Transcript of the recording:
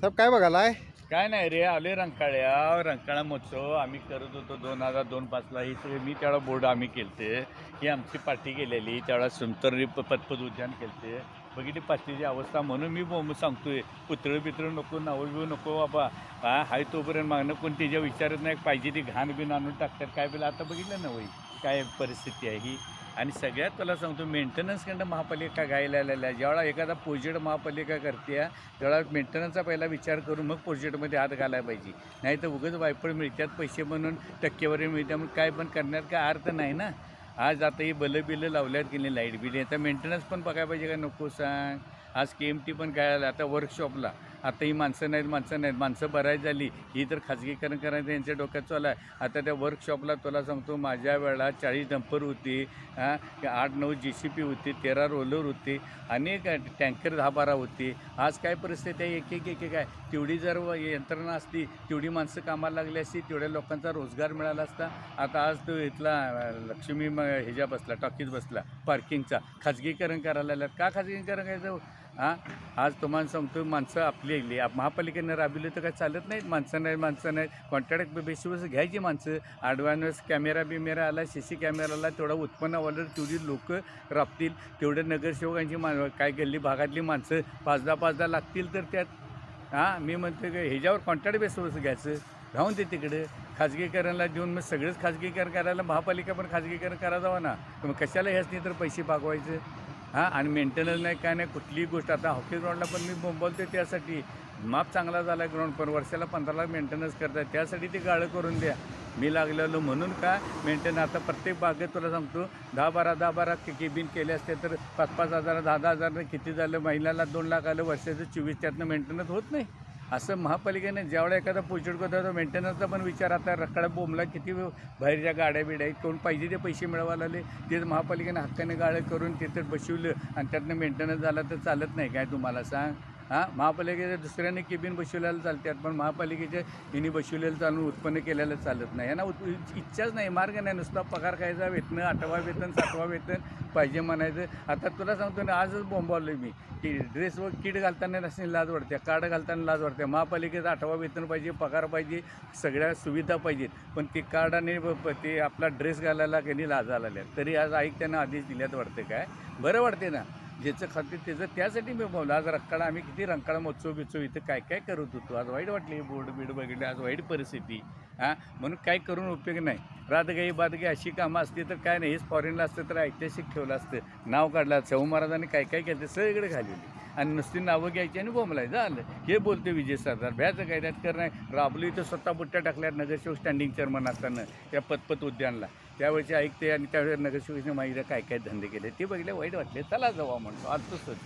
साहेब काय बघालाय काय नाही रे आले रंकाळ्या. रंकाळा महोत्सव आम्ही करत होतो दोन हजार दोन पाचला. ही सगळी मी त्यावेळा बोर्ड आम्ही केलते. ही आमची पार्टी केलेली. त्यावेळा सुंतरी प- पदपद उद्यान केलते. बघितली पाचवीची अवस्था म्हणून मी बोंब सांगतोय. पुतळं बितळं नको नावं बिव नको बाबा. हा हाय तोपर्यंत मागणं कोण तिच्या विचारत नाही. पाहिजे ती घाण बिन आणून टाकतात. काय बिल? आता बघितलं ना वही. काय परिस्थिती आहे ही? आणि सगळ्यात तुला सांगतो मेंटेनन्सकडनं महापालिका गायला आलेल्या आहे. ज्यावेळा एखादा प्रोजेक्ट महापालिका करते त्यावेळा मेंटेनन्सचा पहिला विचार करून मग प्रोजेक्टमध्ये हात घालायला पाहिजे. नाही तर उगाच वायफळ मिळतात पैसे म्हणून टक्केवारी मिळते म्हणून काय पण करण्यात काय अर्थ नाही ना. आज आता ही बलं बिलं लावल्यात की नाही लाइट बिल. याचा मेंटेनन्स पण बघायला पाहिजे का? नको सांग. आज के एम टी पण काय आलं आता वर्कशॉपला आता ही माणसं नाहीत माणसं नाहीत. माणसं बरायच झाली. ही तर खाजगीकरण करायचं यांच्या डोक्यात चालू आहे. आता त्या वर्कशॉपला तुला सांगतो माझ्या वेळा चाळीस डंपर होती हां आठ नऊ जी सी पी होती तेरा रोलर होती अनेक टँकर दहा बारा होती. आज काय परिस्थिती आहे? एक एक एक एक आहे. तेवढी जर यंत्रणा असती तेवढी माणसं कामाला लागली असती तेवढ्या लोकांचा रोजगार मिळाला असता. आता आज तो इथला लक्ष्मी म ह्याच्या बसला टॉकीज बसला पार्किंगचा खाजगीकरण करायला का खाजगीकरण करायचं? हां? आज तुम्हाला सांगतो माणसं आपली ऐकली महापालिकेनं राबविली तर काय चालत नाहीत? माणसं नाही माणसं नाहीत. कॉन्ट्रॅक्ट बेसिस घ्यायची माणसं. ॲडव्हान्स कॅमेरा बिमेरा आला सी सी कॅमेरा आला तेवढा उत्पन्न वाढलं तेवढी लोक राबतील. तेवढे नगरसेवकांची मा काय गल्ली भागातली माणसं पाच दहा पाच दहा लागतील तर त्यात. हां? मी म्हणतो की ह्याच्यावर कॉन्ट्रॅक्ट बेसिस घ्यायचं. राहून दे तिकडे. खाजगीकरणाला देऊन मग सगळंच खाजगीकरण करायला महापालिका पण खाजगीकरण करा जावा ना. तर मग कशाला ह्याच नाही तर पैसे भागवायचे हां आणि मेंटेनन्स नाही काय नाही कुठलीही गोष्ट. आता हॉकी ग्राउंडला पण मी बोलतो त्यासाठी. माप चांगला झाला ग्राउंड पण वर्षाला पंधरा लाख मेंटेनन्स करतात त्यासाठी ते गाळं करून द्या. मी लागलेलो म्हणून का मेंटेन आता प्रत्येक बागेत तुला सांगतो दहा बारा दहा बारा केबिन केले असते तर पाच पाच हजार दहा दहा हजारनं किती झालं? महिन्याला दोन लाख आलं वर्षाचं चोवीस त्यातनं मेंटेनन्स होत नाही. असं महापालिकेने ज्यावेळेला एखादा पोचड करतो तो मेंटेनन्सचा पण विचार आता रखडा बोंबला किती बाहेरच्या गाड्या बिड्या आहेत कोण पाहिजे ते पैसे मिळवायला आले तेच महापालिकेने हक्काने गाळं करून तिथे बसवलं आणि त्यातनं मेंटेनन्स झाला तर चालत नाही. काय तुम्हाला सांग? हां महापालिकेच्या दुसऱ्याने केबिन बसवलेलं चालतात पण महापालिकेच्या हिने बसवलेलं चालून उत्पन्न केलेलं चालत नाही. यांना उत् इच्छाच नाही मार्ग नाही नुसता पगार खायचा वेतनं आठवा वेतन सातवा वेतन पाहिजे म्हणायचं. आता तुला सांगतो ना आजच बोंबावलो मी. की ड्रेसवर किट घालताना नसणे लाज वाटते कार्ड घालताना लाज वाटते. महापालिकेचं आठवा वेतन पाहिजे पगार पाहिजे सगळ्या सुविधा पाहिजेत. पण ते कार्डाने ते आपला ड्रेस घालायला कधी लाज आलेल्या तरी आज ऐक त्यांना आदेश दिल्यात वाटते काय? बरं वाटते ना? ज्याचं खाते त्याचं त्यासाठी मी बोललो. आज रक्काळा आम्ही किती रंकाळा महोत्सव बित्सव इथं काय काय करत होतो. आज वाईट वाटली बोर्ड बीड बघितले आज वाईट परिस्थिती. हां? म्हणून काय करून उपयोग नाही. रातगाई बादगाई अशी कामं असती तर काय नाही हेच फॉरेनला असतं तर ऐतिहासिक ठेवलं असतं. नाव काढलं शाहू महाराजांनी काय काय केलं ते सगळीकडे घालवली आणि नुसती नावं घ्यायची आणि बोंबलाय झालं. हे बोलते विजय सरदार. भ्याचं काय त्यात कर नाही. राबलो इथं स्वतः बुट्ट्या टाकल्या नगरसेवक स्टँडिंग चेअरमन असताना त्या पतपत उद्यानला. त्यावेळेचे ऐकते आणि त्यावेळेस नगरसेवकने माहिती काय काय धंदे केले. ते बघितले वाईट वाटले. चला जावा म्हणतो आज तसंच.